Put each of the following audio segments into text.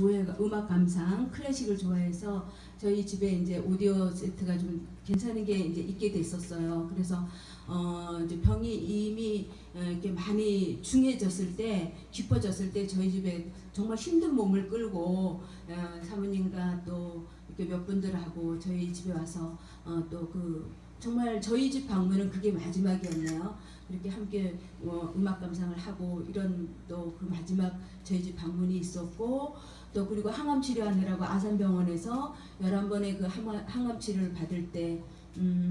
조회가 음악 감상 클래식을 좋아해서 저희 집에 이제 오디오 세트가 좀 괜찮은 게 이제 있게 됐었어요. 그래서 어 이제 병이 이미 어, 이렇게 많이 중해졌을 때 깊어졌을 때 저희 집에 정말 힘든 몸을 끌고 어, 사모님과 또 이렇게 몇 분들하고 저희 집에 와서 어, 또그 정말 저희 집 방문은 그게 마지막이었네요. 이렇게 함께 어, 음악 감상을 하고 이런 또 그 마지막 저희 집 방문이 있었고 또 그리고 항암 치료하느라고 아산병원에서 11번의 그 항암, 항암 치료를 받을 때 음,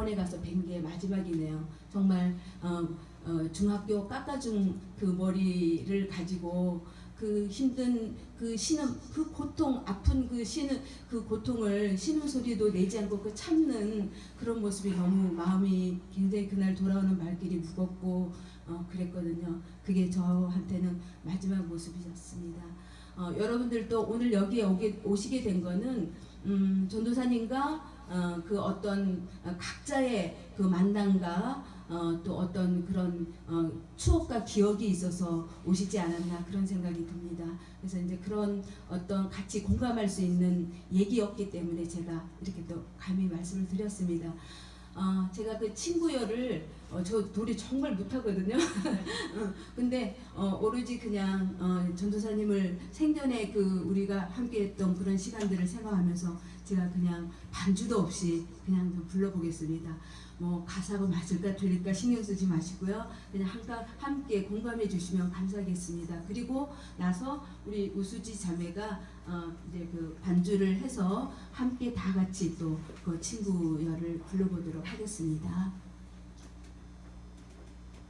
병원에 가서 뵌 게 마지막이네요. 정말 어, 어, 중학교 깎아준 그 머리를 가지고 그 힘든 그 신음 그 고통 아픈 그 신음 그 고통을 신음 소리도 내지 않고 그 참는 그런 모습이 너무 마음이 굉장히 그날 돌아오는 발길이 무겁고 어, 그랬거든요. 그게 저한테는 마지막 모습이었습니다. 어, 여러분들도 오늘 여기에 오게, 오시게 된 거는 음, 전도사님과 어, 그 어떤 어, 각자의 그 만남과 어, 또 어떤 그런 어, 추억과 기억이 있어서 오시지 않았나 그런 생각이 듭니다. 그래서 이제 그런 어떤 같이 공감할 수 있는 얘기였기 때문에 제가 이렇게 또 감히 말씀을 드렸습니다. 어, 제가 그 친구여를 어, 저 노래 정말 못하거든요. 어, 근데 어, 오로지 그냥 어, 전도사님을 생전에 그 우리가 함께했던 그런 시간들을 생각하면서 제가 그냥 반주도 없이 그냥 좀 불러보겠습니다. 뭐 가사가 맞을까 틀릴까 신경 쓰지 마시고요. 그냥 함께, 함께 공감해 주시면 감사하겠습니다. 그리고 나서 우리 우수지 자매가 어, 이제 그 반주를 해서 함께 다 같이 또 그 친구여를 불러보도록 하겠습니다.